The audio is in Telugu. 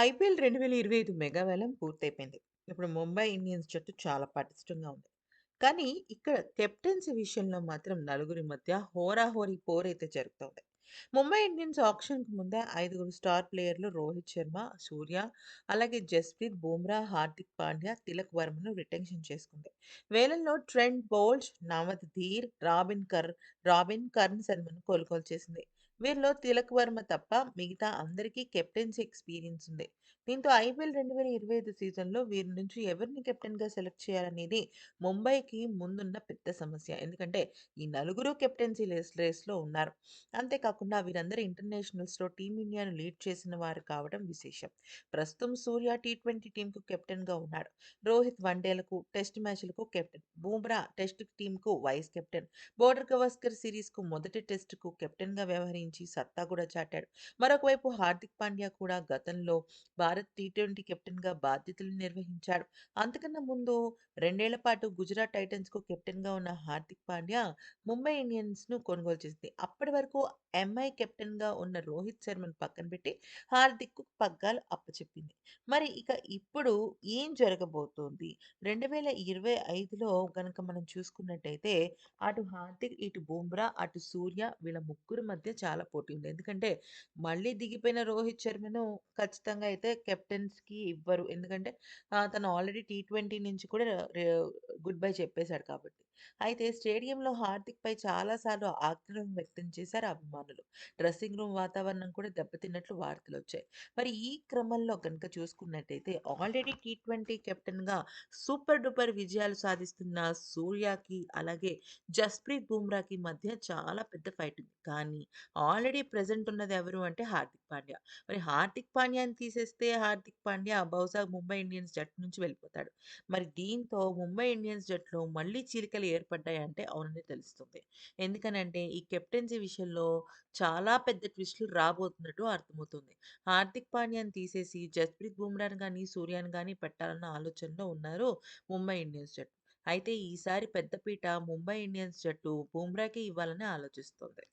ఐపీఎల్ 2025 మెగా మెగావేలం పూర్తయిపోయింది. ఇప్పుడు ముంబై ఇండియన్స్ జట్టు చాలా పటిష్టంగా ఉంది. కానీ ఇక్కడ కెప్టెన్సీ విషయంలో మాత్రం నలుగురి మధ్య హోరాహోరీ పోరైతే జరుగుతోంది. ముంబై ఇండియన్స్ ఆక్షన్కు ముందే ఐదుగురు స్టార్ ప్లేయర్లు రోహిత్ శర్మ, సూర్య, అలాగే జస్ప్రీత్ బుమ్రా, హార్దిక్ పాండ్యా, తిలక్ వర్మను రిటెన్షన్ చేసుకుంది. వేలంలో ట్రెంట్ బౌల్ట్, నవద్ ధీర్, రాబిన్ కర్ రాబిన్ కర్ణ్ శర్మను కొనుగోలు చేసింది. వీరిలో తిలక్ వర్మ తప్ప మిగతా అందరికీ కెప్టెన్సీ ఎక్స్‌పీరియన్స్ ఉంది. దీంతో ఐపీఎల్ 2025 సీజన్‌లో వీరి నుంచి ఎవరిని కెప్టెన్‌గా సెలెక్ట్ చేయాలనేది ముంబైకి ముందున్న పెద్ద సమస్య. ఎందుకంటే ఈ నలుగురు కెప్టెన్సీ రేస్ రేస్‌లో ఉన్నారు. అంతేకాకుండా వీరందరూ ఇంటర్నేషనల్స్‌లో టీమిండియాను లీడ్ చేసిన వారు కావడం విశేషం. ప్రస్తుతం సూర్య టీ ట్వంటీ టీంకు కెప్టెన్‌గా ఉన్నాడు. రోహిత్ వన్డేలకు, టెస్ట్ మ్యాచ్‌లకు కెప్టెన్. బూమ్రా టెస్ట్ టీంకు వైస్ కెప్టెన్. బోర్డర్ గవాస్కర్ సిరీస్‌కు మొదటి టెస్ట్‌కు కెప్టెన్‌గా వ్యవహరించారు వ్యవహరించి సత్తా కూడా చాటాడు. మరొకవైపు హార్దిక్ పాండ్యా కూడా గతంలో భారత్ టీ20 కెప్టెన్‌గా బాధ్యతలు నిర్వహించాడు. అంతకన్నా ముందు రెండేళ్ళ పాటు గుజరాత్ టైటన్స్‌కు కెప్టెన్‌గా ఉన్న హార్దిక్ పాండ్యా ముంబై ఇండియన్స్‌ను కొనుగోలు చేసింది. అప్పటి వరకు ఎంఐ కెప్టెన్‌గా ఉన్న రోహిత్ శర్మను పక్కన పెట్టి హార్దిక్‌కు పగ్గాలు అప్పచెప్పింది. మరి ఇక ఇప్పుడు ఏం జరగబోతోంది? రెండు వేల ఇరవై ఐదులో కనుక మనం చూసుకున్నట్టయితే అటు హార్దిక్, ఇటు బుమ్రా, అటు సూర్య వీళ్ళ ముగ్గురు మధ్య చాలా పోటీ ఉంది. ఎందుకంటే మళ్ళీ దిగిపోయిన రోహిత్ శర్మను ఖచ్చితంగా అయితే కెప్టెన్స్‌కి ఇవ్వరు. ఎందుకంటే తను ఆల్రెడీ టీ20 నుంచి కూడా గుడ్ బై చెప్పేశాడు కాబట్టి. అయితే స్టేడియంలో హార్దిక్‌పై చాలా సార్లు ఆగ్రహం వ్యక్తం చేశారు అభిమానులు. డ్రెస్సింగ్ రూమ్ వాతావరణం కూడా దెబ్బతిన్నట్లు వార్తలు వచ్చాయి మరి ఈ క్రమంలో గనుక చూసుకున్నట్టయితే ఆల్రెడీ టీ20 కెప్టెన్‌గా సూపర్ డూపర్ విజయాలు సాధిస్తున్న సూర్యకి, అలాగే జస్ప్రీత్ బుమ్రాకి మధ్య చాలా పెద్ద ఫైట్ ఉంది. కానీ ఆల్రెడీ ప్రజెంట్ ఉన్నది ఎవరు అంటే హార్దిక్ పాండ్యా. మరి హార్దిక్ పాండ్యాని తీసేస్తే హార్దిక్ పాండ్యా బహుశా ముంబై ఇండియన్స్ జట్టు నుంచి వెళ్ళిపోతాడు. మరి దీంతో ముంబై ఇండియన్స్ జట్టులో మళ్ళీ చీలికలు ఏర్పడ్డాయంటే అవునని తెలుస్తుంది. ఎందుకనంటే ఈ కెప్టెన్సీ విషయంలో చాలా పెద్ద ట్విస్టులు రాబోతున్నట్టు అర్థమవుతుంది. హార్దిక్ పాండ్యాని తీసేసి జస్ప్రీత్ బుమ్రాని కానీ సూర్యని కానీ పెట్టాలన్న ఆలోచనలో ఉన్నారు ముంబై ఇండియన్స్ జట్టు. అయితే ఈసారి పెద్ద పీట ముంబై ఇండియన్స్ జట్టు బుమ్రాకే ఇవ్వాలని ఆలోచిస్తోంది.